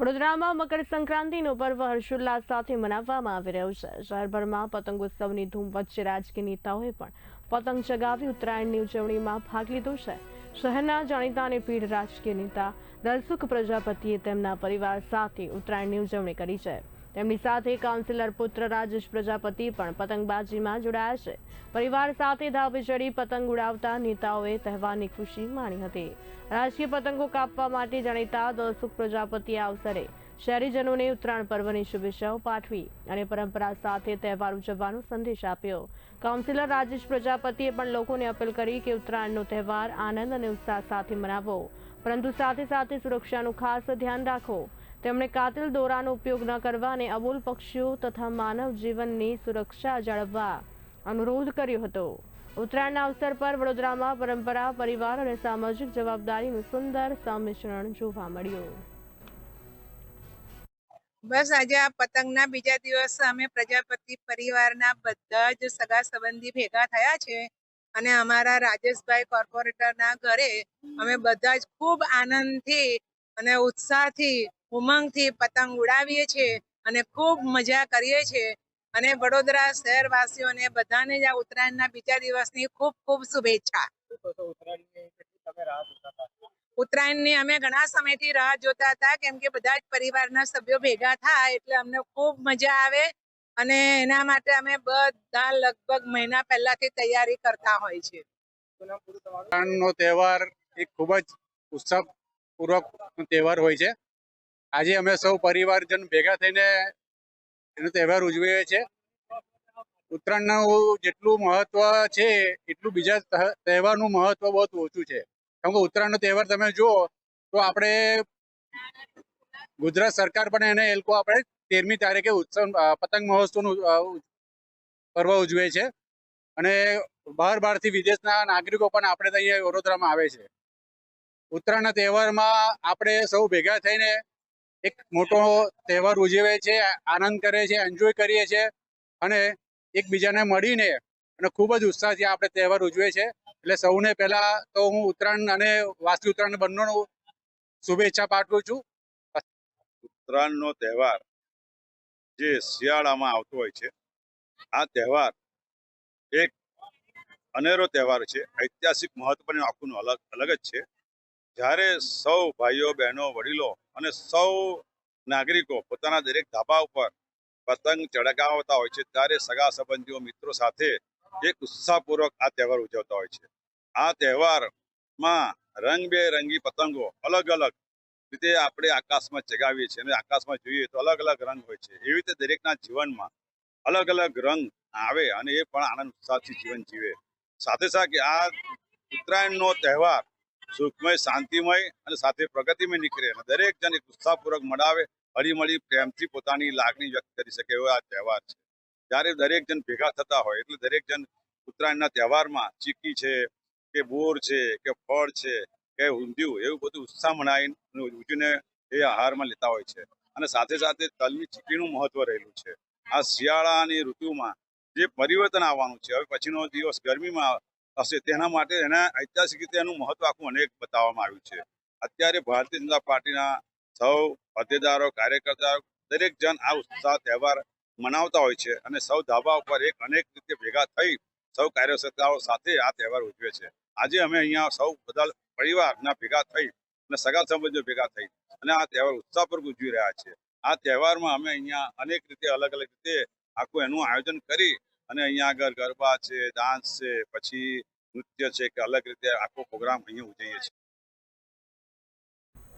વડોદરામાં મકર સંક્રાંતિનો પર્વ હર્ષોલ્લાસ સાથે મનાવવામાં આવી રહ્યો છે. શહેરભરમાં પતંગોત્સવની ધૂમ વચ્ચે રાજકીય નેતાઓએ પણ પતંગ ચગાવી ઉત્તરાયણની ઉજવણીમાં ભાગ લીધો છે. શહેરના જાણીતા અને પીઢ રાજકીય નેતા, દલસુખ પ્રજાપતિએ તેમના પરિવાર સાથે ઉત્તરાયણની ઉજવણી કરી છે. તેમની સાથે કાઉન્સિલર પુત્ર રાજેશ પ્રજાપતિ પણ પતંગબાજીમાં જોડાયા છે. પરિવાર સાથે ધાબે ચડી પતંગ ઉડાવતા નેતાઓએ તહેવારની ખુશી માણી હતી. રાજકીય પતંગો કાપવા માટે જાણીતા દલસુખ પ્રજાપતિએ અવસરે શહેરીજનોને ઉત્તરાયણ પર્વની શુભેચ્છાઓ પાઠવી અને પરંપરા સાથે તહેવાર ઉજવવાનો સંદેશ આપ્યો. કાઉન્સિલર રાજેશ પ્રજાપતિએ પણ લોકોને અપીલ કરી કે ઉત્તરાયણનો તહેવાર આનંદ અને ઉત્સાહ સાથે મનાવો. પરંતુ સાથે સાથે સુરક્ષાનું ખાસ ધ્યાન રાખો. તેમણે કાતિલ દોરાનો ઉપયોગ ન કરવા અને અબોલ પક્ષીઓ તથા માનવ જીવનની સુરક્ષા જાળવવા અનુરોધ કર્યો હતો. ઉત્તરાયણના અવસર પર વડોદરામાં પરંપરા, પરિવાર અને સામાજિક જવાબદારીનું સુંદર સંમિશ્રણ જોવા મળ્યું. બસ આજે આ પતંગના બીજા દિવસે અમે પ્રજાપતિ પરિવારના બધા જ સગા સંબંધી ભેગા થયા છે અને અમારા રાજેશભાઈ કોર્પોરેટરના ઘરે અમે બધા જ ખૂબ આનંદથી અને ઉત્સાહથી ઉમંગથી પતંગ ઉડાવીએ છીએ અને ખૂબ મજા કરીએ છીએ. અને વડોદરા શહેરવાસીઓને બધાને જ આ ઉત્તરાયણના બીજા દિવસની ખૂબ ખૂબ શુભેચ્છા. ઉત્તરાયણની અમે ઘણા સમયથી રાહ જોતા હતા, કેમ કે બધા જ પરિવારના સભ્યો ભેગા થાય એટલે અમને ખૂબ મજા આવે અને એના માટે અમે બધા લગભગ મહિના પહેલાથી તૈયારી કરતા હોય છે ઉત્તરાયણનો તહેવાર એક ખૂબ જ ઉત્સાહપૂર્વક તહેવાર હોય છે. આજે અમે સૌ પરિવારજન ભેગા થઈને એનો તહેવાર ઉજવીએ છીએ. ઉત્તરાયણનું જેટલું મહત્વ છે, એટલું બીજા તહેવારનું મહત્વ બહુ ઓછું છે. કારણ કે ઉત્તરાયણનો તહેવાર તમે જુઓ, તો આપણે ગુજરાત સરકાર પણ એને એ લોકો આપણે તેરમી તારીખે ઉત્સવ પતંગ મહોત્સવનું પર્વ ઉજવે છે. અને બહાર બહારથી વિદેશના નાગરિકો પણ આપણે અહીંયા વડોદરામાં આવે છે. ઉત્તરાયણના તહેવારમાં આપણે સૌ ભેગા થઈને એક મોટો તહેવાર ઉજવે છે, આનંદ કરે છે એન્જોય કરીએ છીએ અને એકબીજાને મળીને અને ખૂબ જ ઉત્સાહથી આપણે તહેવાર ઉજવે છે. એટલે સૌને પહેલા તો હું ઉત્તરાયણ અને વાસી ઉત્તરાયણ બંનેનો શુભેચ્છા પાઠવું છું. ઉત્તરાયણનો તહેવાર જે શિયાળામાં આવતો હોય છે, આ તહેવાર એક અનેરો તહેવાર છે. ઐતિહાસિક મહત્વનું આખું અલગ અલગ જ છે. જ્યારે સૌ ભાઈઓ, બહેનો, વડીલો અને સૌ નાગરિકો પોતાના દરેક ધાબા ઉપર પતંગ ચડગાવતા હોય છે, ત્યારે સગા સંબંધીઓ, મિત્રો સાથે એક ઉત્સાહપૂર્વક આ તહેવાર ઉજવતા હોય છે. આ તહેવારમાં રંગબેરંગી પતંગો અલગ અલગ રીતે આપણે આકાશમાં ચગાવીએ છીએ અને આકાશમાં જોઈએ તો અલગ અલગ રંગ હોય છે. એવી રીતે દરેકના જીવનમાં અલગ અલગ રંગ આવે અને એ પણ આનંદ, ઉત્સાહથી જીવન જીવે. સાથે સાથે આ ઉત્તરાયણનો તહેવાર સુખમય, શાંતિમય અને સાથે પ્રગતિમય નીકળે અને દરેક જણ ઉત્સાહપૂર્વક મનાવે, હળીમળી પ્રેમથી પોતાની લાગણી વ્યક્ત કરી શકે એવો આ તહેવાર છે. જ્યારે દરેક જણ ભેગા થતા હોય એટલે દરેક જણ ઉત્તરાયણના તહેવારમાં ચીકી છે, કે બોર છે, કે ફળ છે, કે ઊંધિયું એવું બધું ઉત્સાહ મનાવીને ઉજવીને એ આહારમાં લેતા હોય છે. અને સાથે સાથે તલની ચીકીનું મહત્વ રહેલું છે. આ શિયાળાની ઋતુમાં જે પરિવર્તન આવવાનું છે, હવે પછીનો દિવસ ગરમીમાં હશે. તેના માટે એના ઐતિહાસિક રીતે એનું મહત્વ આખું અનેક બતાવવામાં આવ્યું છે. અત્યારે ભારતીય જનતા પાર્ટીના સૌ હોદ્દેદારો કાર્યકર્તાઓ દરેક જણ આ ઉત્સાહ તહેવાર મનાવતા હોય છે અને સૌ ધાબા ઉપર એક અનેક રીતે ભેગા થઈ સૌ કાર્યકર્તાઓ સાથે આ તહેવાર ઉજવે છે. આજે અમે અહીંયા સૌ બધા પરિવારના ભેગા થઈ અને સગા સંબંધીઓ ભેગા થઈ અને આ તહેવાર ઉત્સાહપૂર્વક ઉજવી રહ્યા છે. આ તહેવારમાં અમે અહીંયા અનેક રીતે અલગ અલગ રીતે આખું એનું આયોજન કરી અને અહીંયા આગળ ગરબા છે, ડાન્સ છે, પછી નૃત્ય છે, કે અલગ રીતે આખો પ્રોગ્રામ અહીંયા ઉજવીએ છીએ.